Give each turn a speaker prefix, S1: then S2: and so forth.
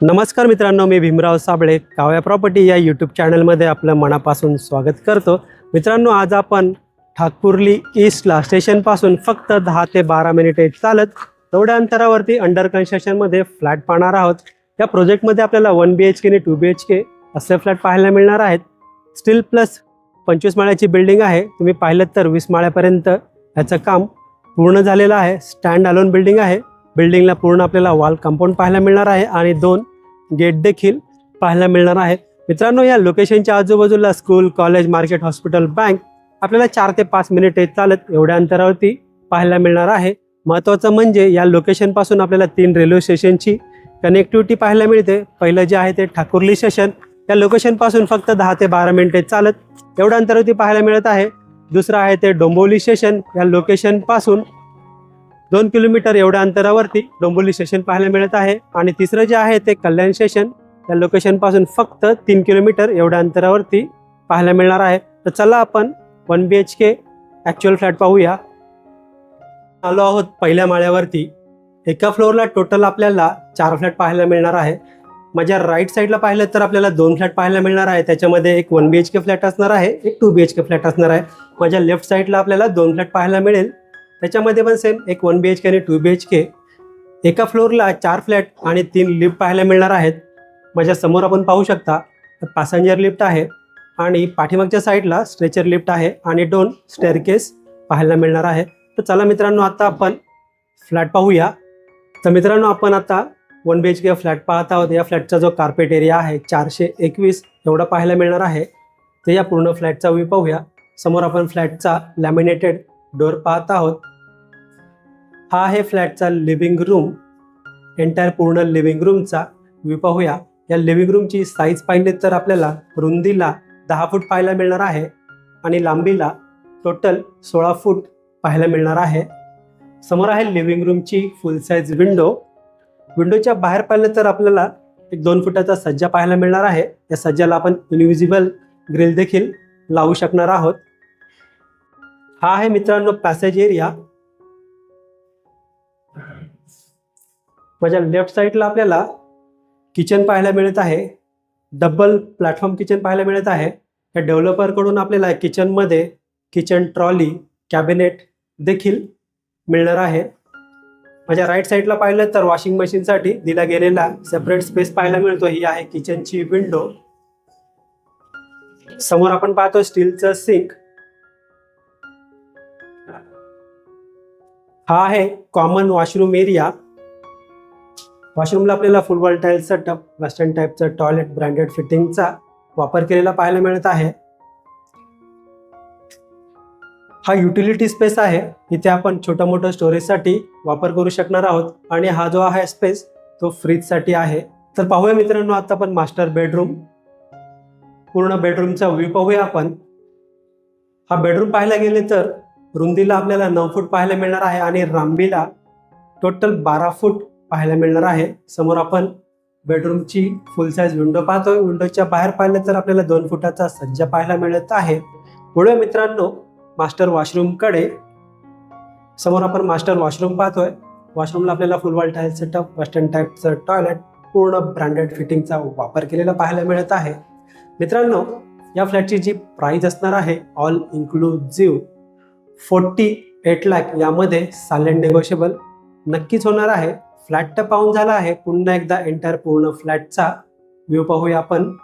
S1: नमस्कार मित्रांनो मी भीमराव साबळे काव्या प्रॉपर्टी या यूट्यूब चॅनलमध्ये आपलं मनापासून स्वागत करतो. मित्रांनो आज आपण ठाकूर्ली ईस्टला स्टेशनपासून फक्त दहा ते बारा मिनिटे चालत. तेवढ्या अंतरावरती अंडर कन्स्ट्रक्शनमध्ये फ्लॅट पाहणार आहोत. या प्रोजेक्टमध्ये आपल्याला वन बी एच के आणि टू बी एच के असे फ्लॅट पाहायला मिळणार आहेत. स्टील प्लस पंचवीस माळ्याची बिल्डिंग आहे. तुम्ही पाहिलं तर वीस माळ्यापर्यंत ह्याचं काम पूर्ण झालेलं आहे. स्टँड अलोन बिल्डिंग आहे. बिल्डिंगला पूर्ण आपल्याला वॉल कंपाऊंड पाहायला मिळणार आहे आणि दोन गेट देखील पाहायला मिळणार आहेत मित्रांनो या लोकेशनच्या आजूबाजूला school college market hospital bank आपल्याला चार ते पाच मिनिटे चालत एवढ्या अंतरावरती पाहायला मिळणार आहे. महत्त्वाचं म्हणजे या लोकेशनपासून आपल्याला तीन रेल्वे स्टेशनची कनेक्टिव्हिटी पाहायला मिळते. पहिलं जे आहे ते ठाकुर्ली स्टेशन. या लोकेशनपासून फक्त दहा ते बारा मिनिटे चालत एवढ्या अंतरावरती पाहायला मिळत आहे. दुसरं आहे ते डोंबोली स्टेशन. या लोकेशनपासून दोन किलोमीटर एवढ्या अंतरावरती डोंबिवली स्टेशन पाहायला मिळत आहे. आणि तिसरं जे आहे ते कल्याण स्टेशन या लोकेशनपासून फक्त तीन किलोमीटर एवढ्या अंतरावरती पाहायला मिळणार आहे. तर चला आपण one B H K actual flat पाहूया. आलो आहोत पहिल्या माळ्यावरती. एका फ्लोअरला टोटल आपल्याला चार फ्लॅट पाहायला मिळणार आहे. माझ्या राईट साईडला पाहिलं तर आपल्याला दोन फ्लॅट पाहायला मिळणार आहे. त्याच्यामध्ये एक one B H K flat असणार आहे एक two B H K flat असणार आहे. माझ्या लेफ्ट साईडला आपल्याला दोन फ्लॅट पाहायला मिळेल. त्याच्यामध्ये पण सेम एक वन बी एच के आणि टू बी एच के एका फ्लोअरला चार फ्लॅट आणि तीन लिफ्ट पाहायला मिळणार आहेत. माझ्यासमोर आपण पाहू शकता पॅसेंजर लिफ्ट आहे आणि पाठीमागच्या साईडला स्ट्रेचर लिफ्ट आहे आणि दोन स्टेअरकेस पाहायला मिळणार आहे. तर चला मित्रांनो आता आपण फ्लॅट पाहूया. तर मित्रांनो आपण आता one B H K flat पाहत आहोत. या फ्लॅटचा जो कार्पेट एरिया आहे चारशे एकवीस एवढा पाहायला मिळणार आहे. तर या पूर्ण फ्लॅटचा व्ह्यू पाहूया. समोर आपण फ्लॅटचा लॅमिनेटेड डोर पाहत आहोत. हा आहे फ्लॅटचा लिव्हिंग रूम एंटायर पूर्ण लिव्हिंग रूमचा व्ह्यू पाहूया. या लिव्हिंग रूमची साईज पाहिली तर आपल्याला रुंदीला दहा फूट पाहायला मिळणार आहे आणि लांबीला टोटल सोळा फूट पाहायला मिळणार आहे. समोर आहे लिव्हिंग रूमची फुल साईज विंडो विंडोच्या बाहेर पाहिलं तर आपल्याला एक दोन फुटाचा सज्जा पाहायला मिळणार आहे. या सज्जाला आपण इनविजिबल ग्रिल देखील लावू शकणार आहोत. हा आहे मित्रांनो पॅसेज एरिया माझ्या लेफ्ट साईडला आपल्याला किचन पाहायला मिळत आहे. डबल प्लॅटफॉर्म किचन पाहायला मिळत आहे. या डेव्हलपरकडून आपल्याला किचनमध्ये किचन ट्रॉली कॅबिनेट देखील मिळणार आहे. माझ्या राईट साईडला पाहिलं तर वॉशिंग मशीनसाठी दिला गेलेला सेपरेट स्पेस पाहायला मिळतो. ही आहे किचनची विंडो समोर आपण पाहतो स्टीलचं सिंक हा आहे कॉमन वॉशरूम एरिया वॉशरूमला आपल्याला फुटबॉल वॉल टाईल्सचा टप वेस्टर्न टाईपचं टॉयलेट ब्रँडेड फिटिंगचा वापर केलेला पाहायला मिळत आहे. हा युटिलिटी स्पेस आहे. इथे आपण छोटं मोठं स्टोरेजसाठी वापर करू शकणार आहोत. आणि हा जो आहे स्पेस तो फ्रीजसाठी आहे. तर पाहूया मित्रांनो आता आपण मास्टर बेडरूम पूर्ण बेडरूमचा व्ह्यू पाहूया आपण. हा बेडरूम पाहायला गेले तर रुंदीला आपल्याला नऊ फूट पाहायला मिळणार आहे आणि रांबीला टोटल बारा फूट पाहायला मिळणार आहे. समोर आपण बेडरूमची फुल साईज विंडो पाहतो विंडोच्या बाहेर पाहिलं तर आपल्याला दोन फुटाचा सज्जा पाहायला मिळत आहे. पुढे मित्रांनो मास्टर वॉशरूमकडे समोर आपण मास्टर वॉशरूम पाहतोय. वॉशरूमला आपल्याला full wall tile setup western टाईपचं टॉयलेट पूर्ण ब्रँडेड फिटिंगचा वापर केलेला पाहायला मिळत आहे. मित्रांनो या फ्लॅटची जी प्राईज असणार आहे all inclusive forty eight lakh यामध्ये सायलेंट नेगोशिएबल नक्कीच होणार आहे. फ्लॅट तर पाहून झाला आहे. पुन्हा एकदा एंटर पूर्ण फ्लॅटचा व्ह्यू पाहूया आपण.